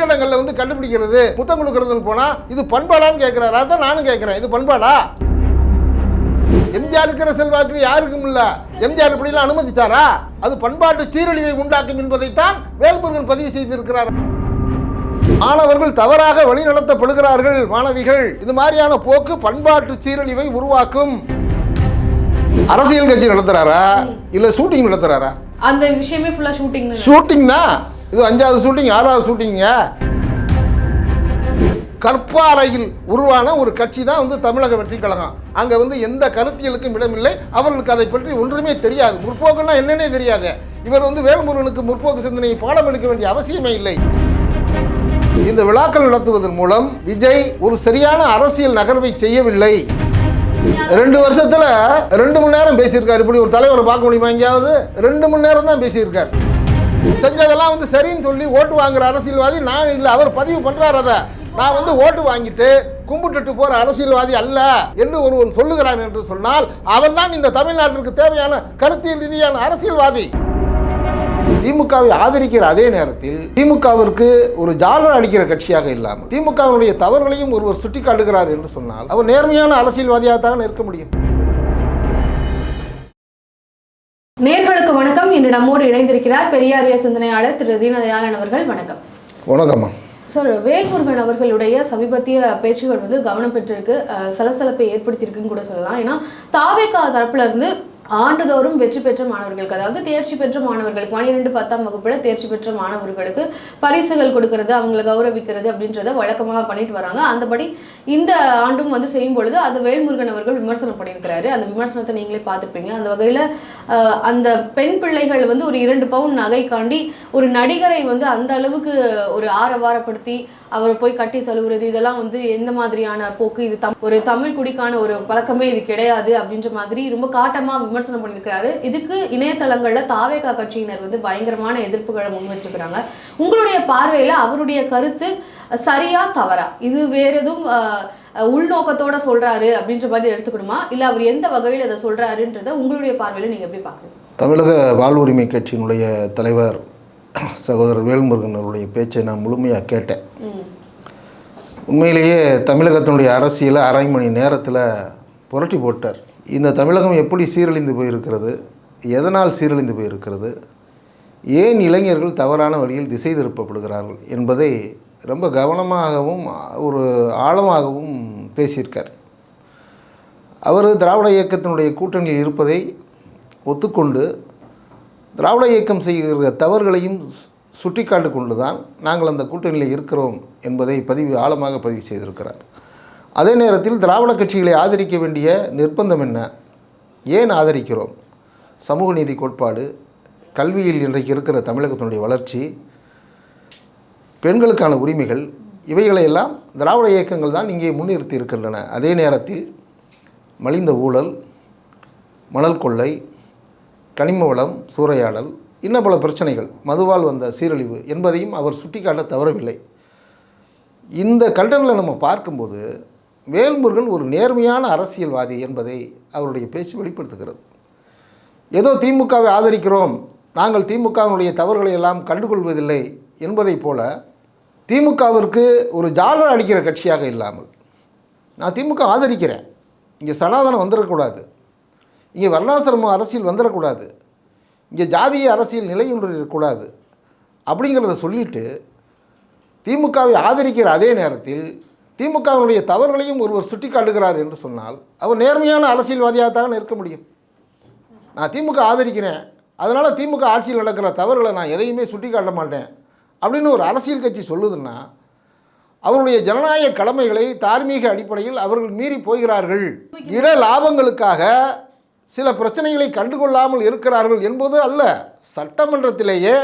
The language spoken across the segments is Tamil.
பொது இடங்கள்ல வந்து கண்டுபிடிக்கிறது புத்தம் கொடுக்கறதுன்னு போனா இது பண்பாடான்னு கேட்கிறாரு. அதான் நானும் கேட்கிறேன். இது பண்பாடா? எம்ஜிஆர் இருக்கிற செல்வாக்கு யாருக்கும் இல்ல எம்ஜிஆர் இப்படிலாம் அனுமதிச்சாரா? அது பண்பாட்டு சீரழிவை உண்டாக்கும் என்பதைத்தான் வேல்முருகன் பதிவு செய்திருக்கிறார். மாணவர்கள் தவறாக வழிநடத்தப்படுகிறார்கள் மாணவிகள். இது மாதிரியான போக்கு பண்பாட்டு சீரழிவை உருவாக்கும். அரசியல் கட்சி நடத்துறாரா? இல்ல ஷூட்டிங் நடத்துறாரா? அந்த விஷயமே ஃபுல்லா ஷூட்டிங் ஷூட்டிங் தான்? இது அஞ்சாவது ஷூட்டிங் ஆறாவது ஷூட்டிங்க கற்பாறையில் உருவான ஒரு கட்சி தான் வந்து தமிழக வெற்றி கழகம். அங்கே வந்து எந்த கருத்தியலுக்கும் இடமில்லை. அவர்களுக்கு அதை பற்றி ஒன்றுமே தெரியாது. முற்போக்குன்னா என்னன்னே தெரியாது. இவர் வந்து வேல்முருகனுக்கு முற்போக்கு சிந்தனையை பாடம் எடுக்க வேண்டிய அவசியமே இல்லை. இந்த விழாக்கள் நடத்துவதன் மூலம் விஜய் ஒரு சரியான அரசியல் நகர்வை செய்யவில்லை. ரெண்டு வருஷத்துல ரெண்டு மணி நேரம் பேசியிருக்காரு. இப்படி ஒரு தலைவரை பார்க்க முடியுமா எங்கேயாவது? ரெண்டு மணி நேரம் தான் பேசியிருக்காரு. செஞ்சதெல்லாம் வந்து சரின்னு சொல்லி ஓட்டு வாங்குற அரசியல்வாதி நான் இல்லை அவர் பதிவு பண்றாரு அதை. நான் வந்து ஓட்டு வாங்கிட்டு கும்பிட்டுட்டு போற அரசியல்வாதி அல்ல என்று ஒருவன் சொல்லுகிறான் என்று சொன்னால் அவன் தான் இந்த தமிழ்நாட்டிற்கு தேவையான கருத்தியல் ரீதியான அரசியல்வாதி. திமுகவை ஆதரிக்கிற அதே நேரத்தில் திமுகவிற்கு ஒரு ஜாலர் அடிக்கிற கட்சியாக இல்லாமல் திமுகவினுடைய தவறுகளையும் ஒருவர் சுட்டிக்காட்டுகிறார் என்று சொன்னால் அவர் நேர்மையான அரசியல்வாதியாக தான் இருக்க முடியும். நேர்களுக்கு வணக்கம். இன்று நம்மோடு இணைந்திருக்கிறார் பெரியாரிய சிந்தனையாளர் திரு தீனதயாளன் அவர்கள். வணக்கம். வணக்கம்மா. சார் வேல்முருகன் அவர்களுடைய சமீபத்திய பேச்சுகள் வந்து கவனம் பெற்றிருக்கு. சலசலப்பை ஏற்படுத்தியிருக்குன்னு கூட சொல்லலாம். ஏன்னா தாவேகா தரப்புல இருந்து ஆண்டுதோறும் வெற்றி பெற்ற மாணவர்களுக்கு அதாவது தேர்ச்சி பெற்ற மாணவர்களுக்கு பன்னிரெண்டு பத்தாம் வகுப்பில் தேர்ச்சி பெற்ற மாணவர்களுக்கு பரிசுகள் கொடுக்கறது அவங்களை கௌரவிக்கிறது அப்படின்றத வழக்கமாக பண்ணிட்டு வராங்க. அந்தபடி இந்த ஆண்டும் வந்து செய்யும் பொழுது அது வேல்முருகன் அவர்கள் விமர்சனம் பண்ணியிருக்கிறாரு. அந்த விமர்சனத்தை நீங்களே பார்த்துருப்பீங்க அந்த வகையில் அந்த பெண் பிள்ளைகள் வந்து ஒரு இரண்டு பவுன் நகைக்காண்டி ஒரு நடிகரை வந்து அந்த அளவுக்கு ஒரு ஆரவாரப்படுத்தி அவரை போய் கட்டி தழுவுறது இதெல்லாம் வந்து எந்த மாதிரியான போக்கு? இது தம் ஒரு தமிழ் குடிக்கான ஒரு பழக்கமே இது கிடையாது அப்படின்ற மாதிரி ரொம்ப காட்டமாக விமர்சனம் பண்ணியிருக்கிறாரு. இதுக்கு இணையதளங்கள்ல தாவேகா கட்சியினர் வந்து பயங்கரமான எதிர்ப்புகளை முன் வச்சிருக்கிறாங்க. உங்களுடைய பார்வையில அவருடைய கருத்து சரியா தவறா? இது வேற எதுவும் உள்நோக்கத்தோட சொல்றாரு அப்படின்ற மாதிரி எடுத்துக்கணுமா? இல்ல அவர் எந்த வகையில் இதை சொல்றாருன்றத உங்களுடைய பார்வையில நீங்க எப்படி பாக்குறீங்க தமிழக வாழ்வுரிமை கட்சியினுடைய தலைவர் சகோதரர் வேல்முருகன் அவருடைய பேச்சை நான் முழுமையாக கேட்டேன். உண்மையிலேயே தமிழகத்தினுடைய அரசியலை அரை மணி நேரத்தில் புரட்டி போட்டார். இந்த தமிழகம் எப்படி சீரழிந்து போயிருக்கிறது? எதனால் சீரழிந்து போயிருக்கிறது? ஏன் இளைஞர்கள் தவறான வழியில் திசை திருப்பப்படுகிறார்கள் என்பதை ரொம்ப கவனமாகவும் ஒரு ஆழமாகவும் பேசியிருக்கார். அவர் திராவிட இயக்கத்தினுடைய கூட்டணியில் இருப்பதை ஒத்துக்கொண்டு திராவிட இயக்கம் செய்கிற தவறுகளையும் சுட்டிக்காட்டு கொண்டு தான் நாங்கள் அந்த கூட்டணியில் இருக்கிறோம் என்பதை பதிவு ஆழமாக பதிவு செய்திருக்கிறார். அதே நேரத்தில் திராவிட கட்சிகளை ஆதரிக்க வேண்டிய நிர்பந்தம் என்ன? ஏன் ஆதரிக்கிறோம்? சமூக நீதி கோட்பாடு கல்வியில் இன்றைக்கு இருக்கிற தமிழகத்தினுடைய வளர்ச்சி பெண்களுக்கான உரிமைகள் இவைகளையெல்லாம் திராவிட இயக்கங்கள் தான் இங்கே முன்னிறுத்தி இருக்கின்றன. அதே நேரத்தில் மலிந்த ஊழல் மணல் கொள்ளை கனிம வளம் சூறையாடல் இன்னும் பல பிரச்சனைகள் மதுவால் வந்த சீரழிவு என்பதையும் அவர் சுட்டிக்காட்ட தவறவில்லை. இந்த கண்டனில் நம்ம பார்க்கும்போது வேல்முருகன் ஒரு நேர்மையான அரசியல்வாதி என்பதை அவருடைய பேச்சு வெளிப்படுத்துகிறது. ஏதோ திமுகவை ஆதரிக்கிறோம் நாங்கள் திமுகவினுடைய தவறுகளை எல்லாம் கண்டுகொள்வதில்லை என்பதைப் போல திமுகவிற்கு ஒரு ஜாலர் அடிக்கிற கட்சியாக இல்லாமல் நான் திமுக ஆதரிக்கிறேன். இங்கே சனாதனம் வந்துடக்கூடாது. இங்கே வர்ணாசிரம அரசியல் வந்துடக்கூடாது. இங்கே ஜாதிய அரசியல் நிலையொன்று இருக்கக்கூடாது. அப்படிங்கிறத சொல்லிட்டு திமுகவை ஆதரிக்கிற அதே நேரத்தில் திமுகவினுடைய தவறுகளையும் ஒருவர் சுட்டிக்காட்டுகிறார் என்று சொன்னால் அவர் நேர்மையான அரசியல்வாதியாக தான் இருக்க முடியும். நான் திமுக ஆதரிக்கிறேன். அதனால் திமுக ஆட்சியில் நடக்கிற தவறுகளை நான் எதையுமே சுட்டிக்காட்ட மாட்டேன். அப்படின்னு ஒரு அரசியல் கட்சி சொல்லுதுன்னா அவருடைய ஜனநாயக கடமைகளை தார்மீக அடிப்படையில் அவர்கள் மீறி போகிறார்கள். இட லாபங்களுக்காக சில பிரச்சனைகளை கண்டுகொள்ளாமல் இருக்கிறார்கள் என்பது அல்ல. சட்டமன்றத்திலேயே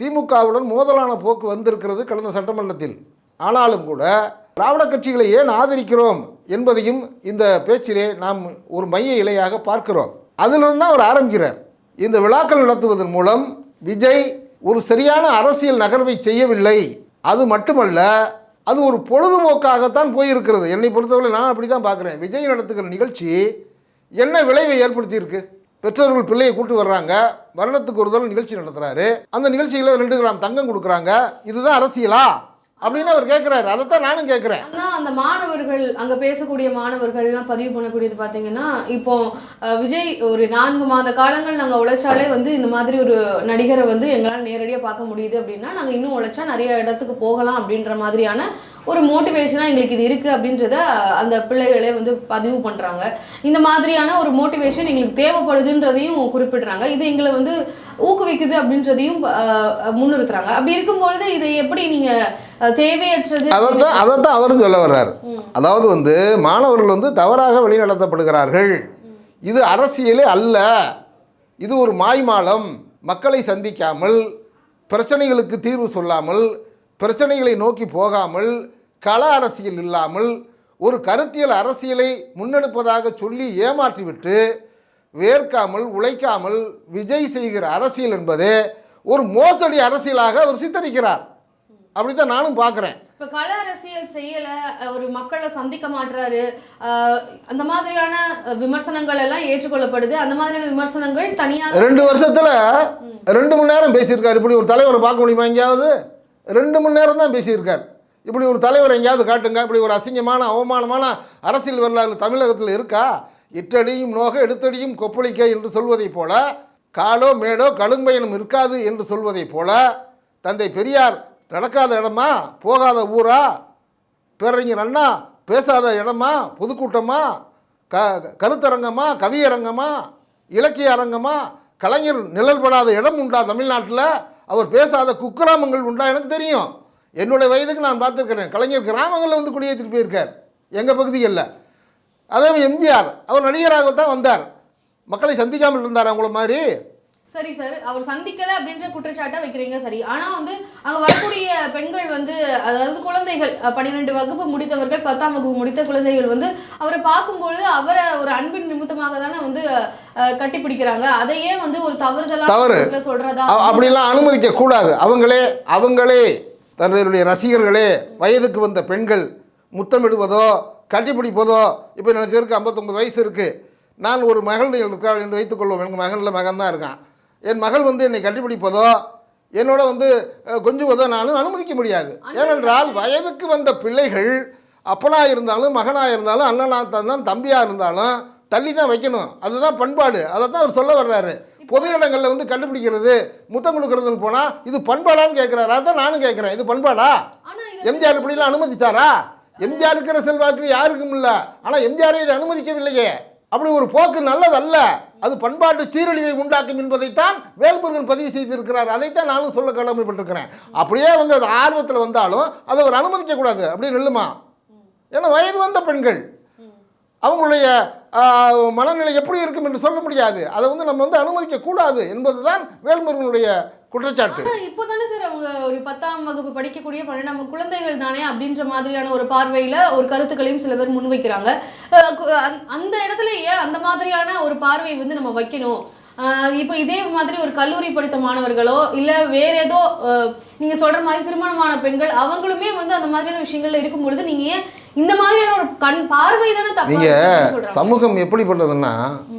திமுகவுடன் மோதலான போக்கு வந்திருக்கிறது கடந்த சட்டமன்றத்தில். ஆனாலும் கூட திராவிட கட்சிகளை ஏன் ஆதரிக்கிறோம் என்பதையும் இந்த பேச்சிலே நாம் ஒரு மைய இலையாக பார்க்கிறோம். அதிலிருந்து தான் அவர் ஆரம்பிக்கிறார். இந்த விழாக்கள் நடத்துவதன் மூலம் விஜய் ஒரு சரியான அரசியல் நகர்வை செய்யவில்லை. அது மட்டுமல்ல அது ஒரு பொழுதுபோக்காகத்தான் போயிருக்கிறது. என்னை பொறுத்தவரை நான் அப்படி தான் பார்க்குறேன். விஜய் நடத்துகிற நிகழ்ச்சி என்ன விளைவை ஏற்படுத்தியிருக்கு? பெற்றோர்கள் பிள்ளையை கூட்டு வர்றாங்க. வருடத்துக்கு ஒரு தடவை நிகழ்ச்சி நடத்துகிறாரு அந்த நிகழ்ச்சியில் ரெண்டு கிராம் தங்கம் கொடுக்குறாங்க. இதுதான் அரசியலா? அப்படின்னு அவர் கேட்குறாரு அதைத்தான் நானும் கேட்குறேன் ஆனால் அந்த மாணவர்கள் அங்க பேசக்கூடிய மாணவர்கள்லாம் பதிவு பண்ணக்கூடியது பாத்தீங்கன்னா இப்போ விஜய் ஒரு நான்கு மாத காலங்கள் நாங்க உழைச்சாலே வந்து இந்த மாதிரி ஒரு நடிகரை வந்து எங்களால் நேரடியா பார்க்க முடியுது அப்படின்னா நாங்க இன்னும் உழைச்சா நிறைய இடத்துக்கு போகலாம் அப்படின்ற மாதிரியான ஒரு மோட்டிவேஷனா எங்களுக்கு இது இருக்கு அப்படின்றத அந்த பிள்ளைகளே வந்து பதிவு பண்றாங்க. இந்த மாதிரியான ஒரு மோட்டிவேஷன் எங்களுக்கு தேவைப்படுதுன்றதையும் குறிப்பிடுறாங்க. இது எங்களை வந்து ஊக்குவிக்குது அப்படின்றதையும் முன்னிறுத்துறாங்க. அப்படி இருக்கும்பொழுது இதை எப்படி நீங்க அஹ், தேவையற்றது அதைத்தான் அதைத்தான் அவரும் சொல்ல வர்றாரு. அதாவது வந்து மாணவர்கள் வந்து தவறாக வழிநடத்தப்படுகிறார்கள். இது அரசியலே அல்ல. இது ஒரு மாய்மாலம். மக்களை சந்திக்காமல் பிரச்சனைகளுக்கு தீர்வு சொல்லாமல் பிரச்சனைகளை நோக்கி போகாமல் கள அரசியல் இல்லாமல் ஒரு கருத்தியல் அரசியலை முன்னெடுப்பதாக சொல்லி ஏமாற்றிவிட்டு வேர்க்காமல் உழைக்காமல் விஜய் செய்கிற அரசியல் என்பதே ஒரு மோசடி அரசியலாக அவர் சித்தரிக்கிறார். அப்படித்தான் நானும் பார்க்குறேன். இப்ப கள அரசியல் செய்யல ஒரு மக்களை சந்திக்க மாட்டுறாரு அந்த மாதிரியான விமர்சனங்கள் எல்லாம் ஏற்றுக்கொள்ளப்படுது. அந்த மாதிரியான விமர்சனங்கள் தனியாக ரெண்டு வருஷத்துல ரெண்டு மணி நேரம் பேசியிருக்காரு. இப்படி ஒரு தலைவரை பார்க்க முடியுமா எங்கேயாவது? ரெண்டு மணி நேரம் தான் பேசியிருக்கார். இப்படி ஒரு தலைவர் எங்கேயாவது காட்டுங்க இப்படி ஒரு அசிங்கமான அவமானமான அரசியல் வரலாறு தமிழகத்தில் இருக்கா? இட்டடியும் நோக எடுத்தடியும் கொப்பளிக்க என்று சொல்வதைப் போல காடோ மேடோ கடும்பயணம் இருக்காது என்று சொல்வதைப் போல தந்தை பெரியார் நடக்காத இடமா? போகாத ஊரா? பேரறிஞர் அண்ணா பேசாத இடமா? பொதுக்கூட்டமா? க கருத்தரங்கமா? கவியரங்கமா? இலக்கிய அரங்கமா? கலைஞர் நிழல்படாத இடம் உண்டா தமிழ்நாட்டில்? அவர் பேசாத குக்கிராமங்கள் உண்டா? எனக்கு தெரியும். என்னுடைய வயதுக்கு நான் பார்த்துருக்கிறேன். கலைஞர் கிராமங்களில் வந்து குடியேற்றிட்டு போயிருக்கார் எங்கள் பகுதிகளில். அதே எம்ஜிஆர் அவர் நடிகராகத்தான் வந்தார். மக்களை சந்திக்காமல் இருந்தார் அவங்கள மாதிரி? சரி சார் அவர் சந்திக்கல அப்படின்ற குற்றச்சாட்டை வைக்கிறீங்க சரி. ஆனா வந்து அங்க வரக்கூடிய பெண்கள் வந்து அதாவது குழந்தைகள் பன்னிரெண்டு வகுப்பு முடித்தவர்கள் பத்தாம் வகுப்பு முடித்த குழந்தைகள் வந்து அவரை பார்க்கும்பொழுது அவரை ஒரு அன்பின் நிமித்தமாக தானே வந்து கட்டிப்பிடிக்கிறாங்க. அதையே வந்து ஒரு தவறுதலான தவறு. சொல்றதா? அப்படிலாம் அனுமதிக்க கூடாது. அவங்களே அவங்களே தன்னுடைய ரசிகர்களே வயதுக்கு வந்த பெண்கள் முத்தமிடுவதோ கட்டிப்பிடிப்பதோ இப்போ எனக்கு இருக்கு ஐம்பத்தொம்பது வயசு இருக்குது நான் ஒரு மகள் இருக்கிறாள் என்று வைத்துக்கொள்வோம் எனக்கு மகனில் மகன் தான் இருக்கான். என் மகள் வந்து என்னை கட்டிப்பிடிப்பதோ என்னோட வந்து கொஞ்சுவதோ நானும் அனுமதிக்க முடியாது. ஏனென்றால் வயதுக்கு வந்த பிள்ளைகள் அப்பனாக இருந்தாலும் மகனாக இருந்தாலும் அண்ணனாக இருந்தாலும் தம்பியாக இருந்தாலும் தள்ளி தான் வைக்கணும். அதுதான் பண்பாடு. அதை தான் அவர் சொல்ல வர்றாரு. பொது இடங்களில் வந்து கண்டுபிடிக்கிறது முத்தம் கொடுக்கறதுன்னு போனால் இது பண்பாடான்னு கேட்குறாரு அதான் நானும் கேட்குறேன் இது பண்பாடா? எம்ஜிஆர் இப்படிலாம் அனுமதிச்சாரா? எம்ஜிஆர் இருக்கிற செல்வாக்கு யாருக்கும் இல்லை. ஆனால் எம்ஜிஆரை இதை அனுமதிக்கவில்லையே. அப்படி ஒரு போக்கு நல்லதல்ல. அது பண்பாட்டு சீரழிவை உண்டாக்கும் என்பதைத்தான் வேல்முருகன் பதிவு செய்திருக்கிறார். அதைத்தான் நானும் சொல்ல கடமைப்பட்டிருக்கிறேன். அப்படியே வந்து அது ஆர்வத்தில் வந்தாலும் அதை அவர் அனுமதிக்கக்கூடாது. அப்படியே நில்லுமா? ஏன்னா வயது வந்த பெண்கள். அவங்களுடைய மனநிலை எப்படி இருக்கும் என்று சொல்ல முடியாது. அதை வந்து நம்ம வந்து அனுமதிக்கக்கூடாது என்பது தான் வேல்முருகனுடைய குற்றச்சாட்டு. ஆனா இப்போதானே சார் அவங்க ஒரு பத்தாம் வகுப்பு படிக்கக்கூடிய பன்னெண்டாம் குழந்தைகள் தானே அப்படின்ற மாதிரியான ஒரு பார்வையில ஒரு கருத்துக்களையும் சில பேர் முன்வைக்கிறாங்க. அந்த- இடத்துல ஏன் அந்த மாதிரியான ஒரு பார்வை வந்து நம்ம வைக்கணும்? இப்போ இதே மாதிரி ஒரு கல்லூரி படித்த மாணவர்களோ இல்ல வேற ஏதோ நீங்க சொல்ற மாதிரி திருமணமான பெண்கள் அவங்களுமே வந்து அந்த மாதிரியான விஷயங்கள்ல இருக்கும் பொழுது நீங்க ஏன் இந்த மாதிரியான ஒரு கண் பார்வை தானே தப்பா நீங்க இருக்குன்னு சொல்றாங்க? சமூகம் எப்படிப்பட்டதுன்னா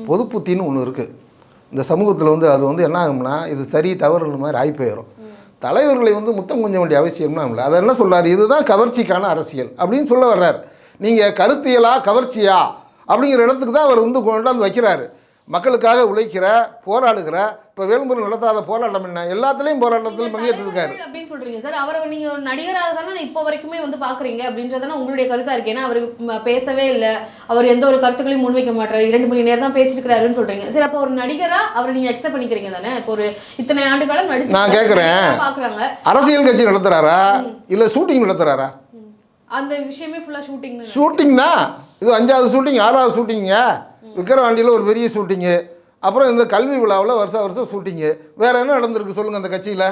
பொது புத்தின்னு ஒன்று இருக்குது இந்த சமூகத்தில் வந்து அது வந்து என்ன ஆகும்னா இது சரி தவறுன்ற மாதிரி ஆகி போயிடும் தலைவர்களை வந்து முத்தம் கொஞ்சம் வேண்டிய அவசியம்னா இல்லை. அதை என்ன சொல்கிறார் இதுதான் கவர்ச்சிக்கான அரசியல் அப்படின்னு சொல்ல வர்றார். நீங்கள் கருத்தியலா கவர்ச்சியா அப்படிங்கிற இடத்துக்கு தான் அவர் வந்து கொண்டாந்து வைக்கிறாரு. மக்களுக்காக உழைக்கிற போராடுகிற இப்போ வேல்முருகன் நடத்தாத போராட்டம் என்ன? எல்லாத்துலேயும் போராட்டத்தில் பங்கேற்று இருக்காரு. தலைவர்கள் அப்படின்னு சொல்றீங்க சார். அவரை நீங்க ஒரு நடிகராக தானே இப்போ வரைக்குமே வந்து பாக்குறீங்க அப்படின்றதான உங்களுடைய கருத்தா இருக்கு. ஏன்னா அவர் பேசவே இல்லை. அவர் எந்த ஒரு கருத்துக்களையும் முன்வைக்க மாட்டாரு. இரண்டு மணி நேரம் தான் பேசிருக்கிறாருன்னு சொல்றீங்க. சரி அப்போ ஒரு நடிகரா அவரை நீங்க அக்செப்ட் பண்ணிக்கிறீங்க தானே? இப்போ ஒரு இத்தனை ஆண்டு காலம் நடிச்சு நான் கேட்குறேன். பாக்குறாங்க? அரசியல் கட்சி நடத்துகிறாரா இல்லை ஷூட்டிங் நடத்துகிறாரா அந்த விஷயமே ஃபுல்லா ஷூட்டிங் ஷூட்டிங் தான் இது அஞ்சாவது ஷூட்டிங் ஆறாவது ஷூட்டிங்க விக்கிரவாண்டியில் ஒரு பெரிய ஷூட்டிங்கு அப்புறம் இந்த கல்வி விழாவில் வருஷம் வருஷம் ஷூட்டிங்கு வேற என்ன நடந்திருக்கு சொல்லுங்கள் அந்த கட்சியில்?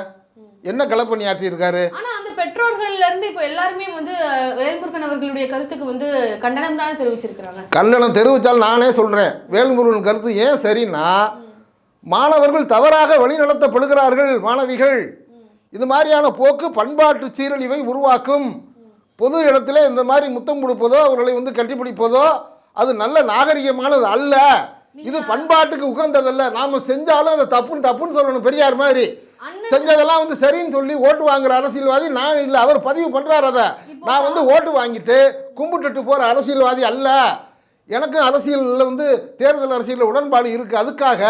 என்ன களப்பணி ஆற்றியிருக்காரு? ஆனா அந்த பெற்றோர்கள்ல இருந்து இப்போ எல்லாருமே வந்து வேல்முருகன் அவர்களுடைய கருத்துக்கு வந்து கண்டனம் தானே தெரிவிச்சிருக்கிறாங்க. கண்டனம் தெரிவித்தால் நானே சொல்கிறேன் வேல்முருகன் கருத்து ஏன் சரின்னா மாணவர்கள் தவறாக வழிநடத்தப்படுகிறார்கள் மாணவிகள். இது மாதிரியான போக்கு பண்பாட்டு சீரழிவை உருவாக்கும். பொது இடத்துல இந்த மாதிரி முத்தம் கொடுப்பதோ அவர்களை வந்து கட்டிப்பிடிப்பதோ அது நல்ல நாகரிகமானது அல்ல. இது பண்பாட்டுக்கு உகந்ததல்ல. நாம செஞ்சாலும் அதை தப்புன்னு தப்புன்னு சொல்லணும் பெரியார் மாதிரி. செஞ்சதெல்லாம் வந்து சரின்னு சொல்லி ஓட்டு வாங்குற அரசியல்வாதி நான் இல்லை. அவர் பதிவு பண்றாரு அதை. நான் வந்து ஓட்டு வாங்கிட்டு கும்பிட்டுட்டு போற அரசியல்வாதி அல்ல. எனக்கும் அரசியலில் வந்து தேர்தல் அரசியலில் உடன்பாடு இருக்கு. அதுக்காக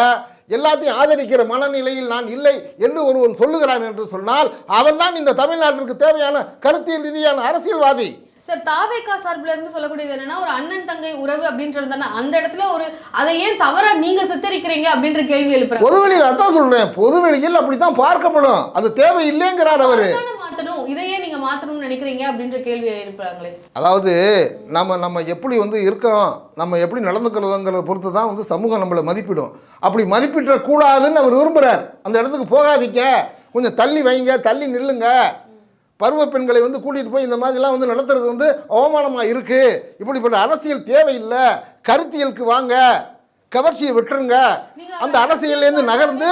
எல்லாத்தையும் ஆதரிக்கிற மனநிலையில் நான் இல்லை என்று ஒருவன் சொல்லுகிறான் என்று சொன்னால் அவன்தான் இந்த தமிழ்நாட்டிற்கு தேவையான கருத்தியல் ரீதியான அரசியல்வாதி. சார் தாவேக்கா சார்பில் இருந்து சொல்லக்கூடியது என்னன்னா ஒரு அண்ணன் தங்கை உறவு அப்படின்றது தானே. அந்த இடத்துல ஒரு அதை ஏன் தவறா நீங்க சித்தரிக்கிறீங்க அப்படின்ற கேள்வி எழுப்புறாங்க பொதுவெளியில் அதான் சொல்றேன். பொதுவெளியில் அப்படித்தான் பார்க்கப்படும். அது தேவை இல்லைங்கிறார் அவரு. மாத்தணும். இதையே நீங்க மாத்தணும்னு நினைக்கிறீங்க அப்படின்ற கேள்வி எழுப்புறாங்களே. அதாவது நம்ம நம்ம எப்படி வந்து இருக்கோம் நம்ம எப்படி நடந்துக்கிறோங்கிறத பொறுத்து தான் வந்து சமூகம் நம்மளை மதிப்பிடும். அப்படி மதிப்பிட கூடாதுன்னு அவர் விரும்புகிறார் அந்த இடத்துக்கு போகாதீங்க. கொஞ்சம் தள்ளி வைங்க தள்ளி நில்லுங்க. பருவ பெண்களை வந்து கூட்டிகிட்டு போய் இந்த மாதிரிலாம் வந்து நடத்துறது வந்து அவமானமாக இருக்குது இப்படிப்பட்ட அரசியல் தேவையில்லை. கருத்தியலுக்கு வாங்க. கவர்ச்சியை விட்டுருங்க. நீங்க அந்த அரசியல்லேருந்து நகர்ந்து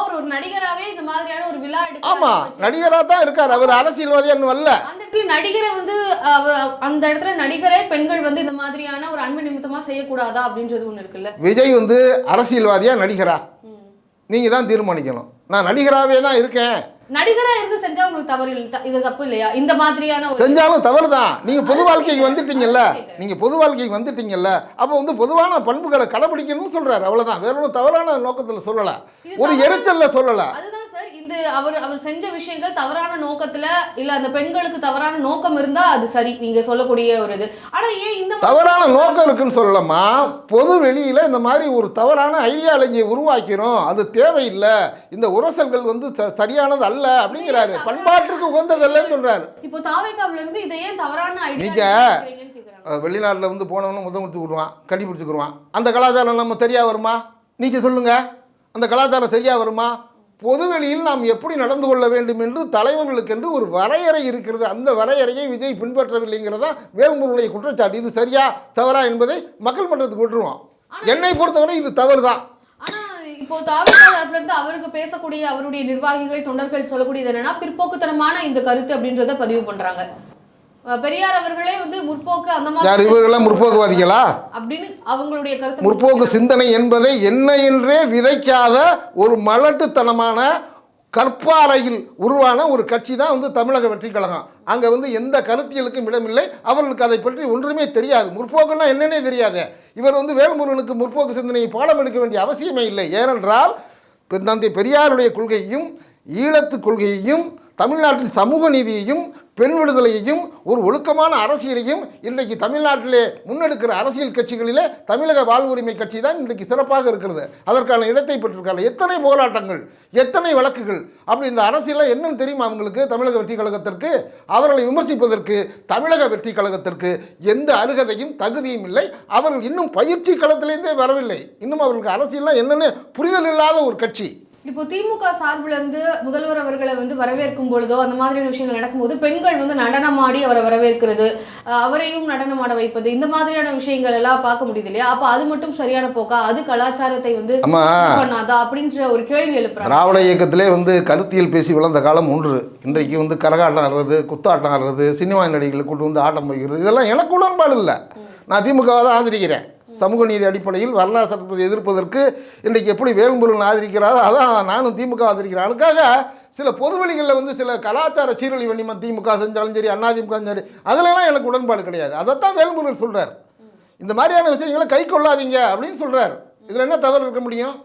ஒரு நடிகராவே இந்த மாதிரியான ஒரு விழா எடுக்க ஆமாம் நடிகராக தான் இருக்கார். அவர் அரசியல்வாதியான்னு வரல அந்த இடத்துல நடிகரை வந்து அந்த இடத்துல நடிகரை பெண்கள் வந்து இந்த மாதிரியான ஒரு அன்பு நிமித்தமா செய்யக்கூடாதா அப்படின்றது ஒண்ணு இருக்குல்ல? விஜய் வந்து அரசியல்வாதியா நடிகரா? ம். நீங்கள் தான் தீர்மானிக்கணும். நான் நடிகராகவே தான் இருக்கேன். நடிகரா இருந்து செஞ்சா உங்களுக்கு தவறு இல்லை இது தப்பு இல்லையா? இந்த மாதிரியான செஞ்சாலும் தவறு தான் நீங்கள் பொது வாழ்க்கைக்கு வந்துட்டீங்கல்ல? நீங்கள் பொது வாழ்க்கைக்கு வந்துட்டீங்கல்ல? அப்போ வந்து பொதுவான பண்புகளை கடைபிடிக்கணும்னு சொல்கிறார் அவ்வளோதான் வேற ஒன்றும் தவறான நோக்கத்தில் சொல்லலை. ஒரு எரிச்சலில் சொல்லலை. சார் இந்த அவர் அவர் செஞ்ச விஷயங்கள் தவறான நோக்கத்துல இல்ல அந்த பெண்களுக்கு தவறான நோக்கம் இருந்தா அது சரி நீங்க சொல்லக்கூடிய ஒரு இது. ஆனா ஏன் இந்த தவறான நோக்கம் இருக்குன்னு சொல்லலாமா பொது வெளியில் இந்த மாதிரி ஒரு தவறான ஐடியாலஜியை உருவாக்கிறோம். அது தேவையில்லை. இந்த உரசல்கள் வந்து சரியானது அல்ல அப்படிங்கிறாரு. பண்பாட்டுக்கு உகந்ததல்லன்னு சொல்கிறாரு இப்போ தாவேக்காவில இருந்து இதை ஏன் தவறான ஐடியா வெளிநாட்டில் வந்து போனவனும் முதல் முடிச்சுக்கிடுவான் கட்டி பிடிச்சிக்கிடுவான். அந்த கலாச்சாரம் நம்ம சரியா வருமா? நீங்கள் சொல்லுங்க. அந்த கலாச்சாரம் சரியா வருமா? பொதுவெளியில் நாம் எப்படி நடந்து கொள்ள வேண்டும் என்று தலைவர்களுக்கென்று ஒரு வரையறை இருக்கிறது. அந்த வரையறையை விஜய் பின்பற்றவில்லைங்கிறதா வேல்முருடைய குற்றச்சாட்டு. இது சரியா தவறா என்பதை மக்கள் மன்றத்துக்கு விட்டுருவோம். என்னை பொறுத்தவரை இது தவறு தான் இப்போ தாவேக்கா தரப்புல இருந்து அவருக்கு பேசக்கூடிய அவருடைய நிர்வாகிகள் தொண்டர்கள் சொல்லக்கூடியது என்னன்னா பிற்போக்குத்தனமான இந்த கருத்து அப்படின்றத பதிவு பண்றாங்க. பெரியார் அவர்களே வந்து முற்போக்கு அந்த யார் மாதிரி இவர்களெல்லாம் முற்போக்குவாதிகளா? அப்படின்னு அவங்களுடைய கருத்து முற்போக்கு சிந்தனை என்பதை என்ன என்றே விதைக்காத ஒரு மலட்டுத்தனமான கற்பாறையில் உருவான ஒரு கட்சி தான் வந்து தமிழக வெற்றி கழகம். அங்கே வந்து எந்த கருத்தியலுக்கும் இடமில்லை. அவர்களுக்கு அதை பற்றி ஒன்றுமே தெரியாது. முற்போக்குன்னா என்னன்னே தெரியாது. இவர் வந்து வேல்முருகனுக்கு முற்போக்கு சிந்தனையை பாடம் எடுக்க வேண்டிய அவசியமே இல்லை. ஏனென்றால் தந்தை பெரியாருடைய கொள்கையையும் ஈழத்து கொள்கையையும் தமிழ்நாட்டின் சமூக நீதியையும் பெண் விடுதலையையும் ஒரு ஒழுக்கமான அரசியலையும் இன்றைக்கு தமிழ்நாட்டிலே முன்னெடுக்கிற அரசியல் கட்சிகளிலே தமிழக வாழ்வுரிமை கட்சி தான் இன்றைக்கு சிறப்பாக இருக்கிறது. அதற்கான இடத்தை பெற்றிருக்காங்க. எத்தனை போராட்டங்கள் எத்தனை வழக்குகள் அப்படி இந்த அரசியலில் என்னன்னு தெரியுமா அவங்களுக்கு? தமிழக வெற்றி கழகத்திற்கு அவர்களை விமர்சிப்பதற்கு தமிழக வெற்றி கழகத்திற்கு எந்த அருகதையும் தகுதியும் இல்லை. அவர்கள் இன்னும் பயிற்சி களத்திலேருந்தே வரவில்லை. இன்னும் அவர்களுக்கு அரசியல்லாம் என்னென்னு புரிதல் இல்லாத ஒரு கட்சி. இப்போ திமுக சார்பில் இருந்து முதல்வர் அவர்களை வந்து வரவேற்கும் பொழுதோ அந்த மாதிரியான விஷயங்கள் நடக்கும்போது பெண்கள் வந்து நடனமாடி அவரை வரவேற்கிறது அவரையும் நடனமாட வைப்பது இந்த மாதிரியான விஷயங்கள் எல்லாம் பார்க்க முடியுது இல்லையா? அப்போ அது மட்டும் சரியான போக்கா? அது கலாச்சாரத்தை வந்து பண்ணாதா? அப்படின்ற ஒரு கேள்வி எழுப்புறாங்க. திராவிட இயக்கத்திலே வந்து கருத்தியல் பேசி வளர்ந்த காலம் ஒன்று. இன்றைக்கு வந்து கரகாட்டம் ஆடுறது குத்தாட்டம் ஆடுறது சினிமா நடிகளை கூட்டு வந்து ஆட்டம் வைக்கிறது இதெல்லாம் எனக்கு உடன்பாடு இல்லை. நான் திமுகவை தான் ஆதரிக்கிறேன். சமூக நீதி அடிப்படையில் வரலாறு சட்டத்தை எதிர்ப்பதற்கு இன்றைக்கு எப்படி வேல்முருகன் ஆதரிக்கிறாரோ அதான் நானும் திமுக ஆதரிக்கிறேன். அதுக்காக சில பொதுவெளிகளில் வந்து சில கலாச்சார சீரழி வண்ணிமா திமுக செஞ்சாலும் சரி அண்ணா திமுக சரி அதிலலாம் எனக்கு உடன்பாடு கிடையாது. அதைத்தான் வேல்முருகன் சொல்கிறார் இந்த மாதிரியான விஷயங்களை கை கொள்ளாதீங்க அப்படின்னு சொல்கிறார் இதில் என்ன தவறு இருக்க முடியும்?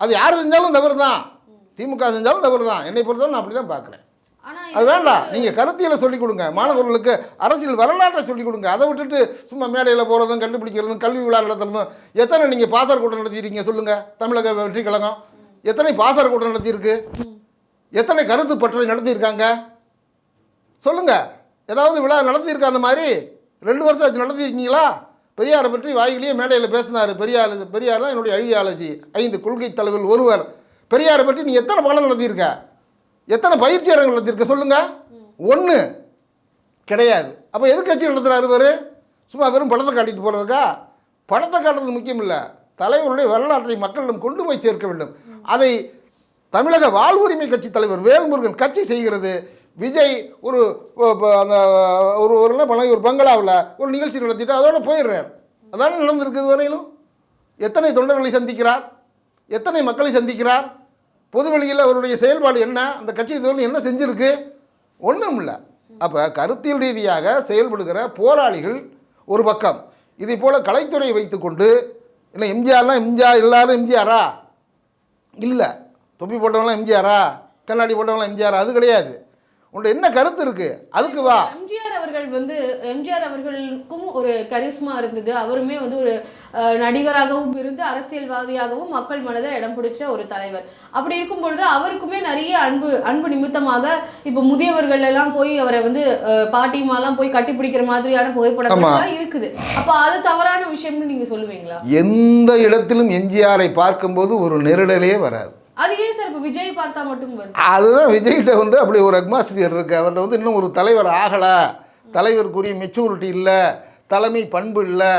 அது யார் செஞ்சாலும் தவறு தான் திமுக செஞ்சாலும் தவறு தான் என்னை பொறுத்தவரை நான் அப்படி தான் பார்க்குறேன். அது வேண்டாம் நீங்கள் கருத்தியலை சொல்லிக் கொடுங்க. மாணவர்களுக்கு அரசியல் வரலாற்றை சொல்லிக் கொடுங்க. அதை விட்டுட்டு சும்மா மேடையில் போகிறதும் கண்டுபிடிக்கிறதும் கல்வி விழா நடத்துறதும் எத்தனை நீங்கள் பாசர் கூட்டம் நடத்தியிருக்கீங்க சொல்லுங்கள் தமிழக வெற்றி கழகம்? எத்தனை பாசர் கூட்டம் நடத்தியிருக்கு? எத்தனை கருத்து பற்றை நடத்தியிருக்காங்க? சொல்லுங்க. ஏதாவது விழா நடத்தியிருக்கா அந்த மாதிரி? ரெண்டு வருஷம் ஆச்சு நடத்தியிருக்கீங்களா? பெரியாரை பற்றி வாயிலேயே மேடையில் பேசினார். பெரியார் பெரியார் தான் என்னுடைய ஐடியாலஜி. ஐந்து கொள்கை தலைவர் ஒருவர். பெரியாரை பற்றி நீ எத்தனை பாடம் நடத்தியிருக்க? எத்தனை பயிற்சி அரங்கு நடத்தியிருக்க சொல்லுங்க? ஒன்று கிடையாது. அப்போ எது நடத்துகிறாரு இவர்? சும்மா வெறும் படத்தை காட்டிட்டு போகிறதுக்கா படத்தை காட்டுறது முக்கியம் இல்லை. தலைவருடைய வரலாற்றை மக்களிடம் கொண்டு போய் சேர்க்க வேண்டும். அதை தமிழக வாழ்வுரிமை கட்சி தலைவர் வேல்முருகன் கட்சி செய்கிறது. விஜய் ஒரு அந்த ஒரு ஒரு என்ன ஒரு பங்களாவில் ஒரு நிகழ்ச்சி நடத்திட்டு அதோட போயிடுறார். அதானே நடந்திருக்கு வரையிலும்? எத்தனை தொண்டர்களை சந்திக்கிறார்? எத்தனை மக்களை சந்திக்கிறார்? பொது வழியில் அவருடைய செயல்பாடு என்ன? அந்த கட்சி இதுவரை என்ன செஞ்சுருக்கு? ஒன்றும் இல்லை. அப்போ கருத்தியல் ரீதியாக செயல்படுகிற போராளிகள் ஒரு பக்கம். இதை போல் கலைத்துறையை வைத்துக்கொண்டு இல்லை எம்ஜிஆர்லாம் எம்ஜிஆர் எல்லாரும் எம்ஜிஆரா? இல்லை. தொப்பி போட்டவங்களாம் எம்ஜிஆரா? கண்ணாடி போட்டவங்களாம் எம்ஜிஆரா? அது கிடையாது. உன்ட்ட என்ன கருத்து இருக்குது அதுக்கு வா. எம்ஜிஆர் அவர்கள் வந்து எம்ஜிஆர் அவர்களுக்கும் ஒரு கரிஸ்மா இருந்தது. அவருமே வந்து ஒரு நடிகராகவும் இருந்து அரசியல்வாதியாகவும் மக்கள் மனதை இடம் பிடிச்ச ஒரு தலைவர். அப்படி இருக்கும் பொழுது அவருக்குமே நிறைய அன்பு அன்பு நிமித்தமாக இப்போ முதியவர்கள் எல்லாம் போய் அவரை வந்து பாட்டிமாலாம் போய் கட்டி பிடிக்கிற மாதிரியான புகைப்படங்கள் எல்லாம் இருக்குது. அப்போ அது தவறான விஷயம்னு நீங்க சொல்லுவீங்களா? எந்த இடத்திலும் எம்ஜிஆரை பார்க்கும்போது ஒரு நெருடலே வராது. அது ஏன் சார் இப்போ விஜய் பார்த்தா மட்டும் வருது? அதுதான் விஜய்கிட்ட வந்து அப்படி ஒரு அட்மாஸ்பியர் இருக்குது அவர்கிட்ட வந்து இன்னும் ஒரு தலைவர் ஆகலை. தலைவருக்குரிய மெச்சூரிட்டி இல்லை. தலைமை பண்பு இல்லை.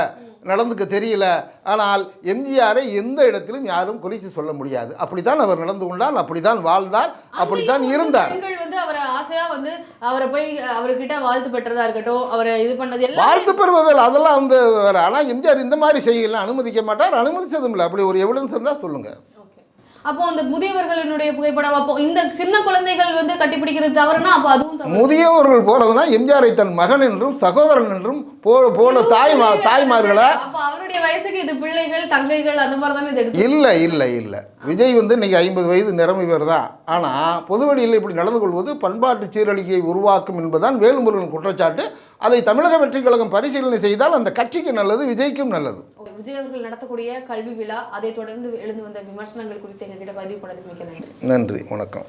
நடந்துக்க தெரியல. ஆனால் எம்ஜிஆரை எந்த இடத்திலும் யாரும் குறித்து சொல்ல முடியாது. அப்படித்தான் அவர் நடந்து கொண்டார். அப்படித்தான் வாழ்ந்தார். அப்படித்தான் இருந்தார். வந்து அவரை ஆசையா வந்து அவரை போய் அவர்கிட்ட வாழ்த்து பெற்றதா இருக்கட்டும் அவரை இது பண்ணது எல்லாம் வாழ்த்து பெறுவதில் அதெல்லாம் வந்து ஆனால் எம்ஜிஆர் இந்த மாதிரி செய்யலாம் அனுமதிக்க மாட்டார். அனுமதிச்சதும் இல்லை. அப்படி ஒரு எவிடன்ஸ் இருந்தால் சொல்லுங்கள். அப்போ அந்த முதியவர்களினுடைய புகைப்படம் அப்போ இந்த சின்ன குழந்தைகள் வந்து கட்டிப்பிடிக்கிறது தவறுனா அப்போ அதுவும் முதியவர்கள் போகிறதுனா எம்ஜிஆரை தன் மகன் என்றும் சகோதரன் என்றும் போ போன தாய்மா தாய்மார்களை? அப்போ அவருடைய வயசுக்கு இது பிள்ளைகள் தங்கைகள் அந்த மாதிரி தானே இது இல்லை இல்லை இல்லை. விஜய் வந்து இன்னைக்கு ஐம்பது வயது நிரம்பியவர் தான் ஆனால் பொதுவெளியில் இப்படி நடந்து கொள்வது பண்பாட்டு சீரழிக்கையை உருவாக்கும் என்பதுதான் வேலுமுருகன் குற்றச்சாட்டு. அதை தமிழக வெற்றிக் கழகம் பரிசீலனை செய்தால் அந்த கட்சிக்கு நல்லது விஜய்க்கும் நல்லது. விஜய் அவர்கள் நடத்தக்கூடிய கல்வி விழா அதை தொடர்ந்து எழுந்து வந்த விமர்சனங்கள் குறித்து எங்ககிட்ட பதிவு பண்ணதுக்கு மிக்க நன்றி. நன்றி வணக்கம்.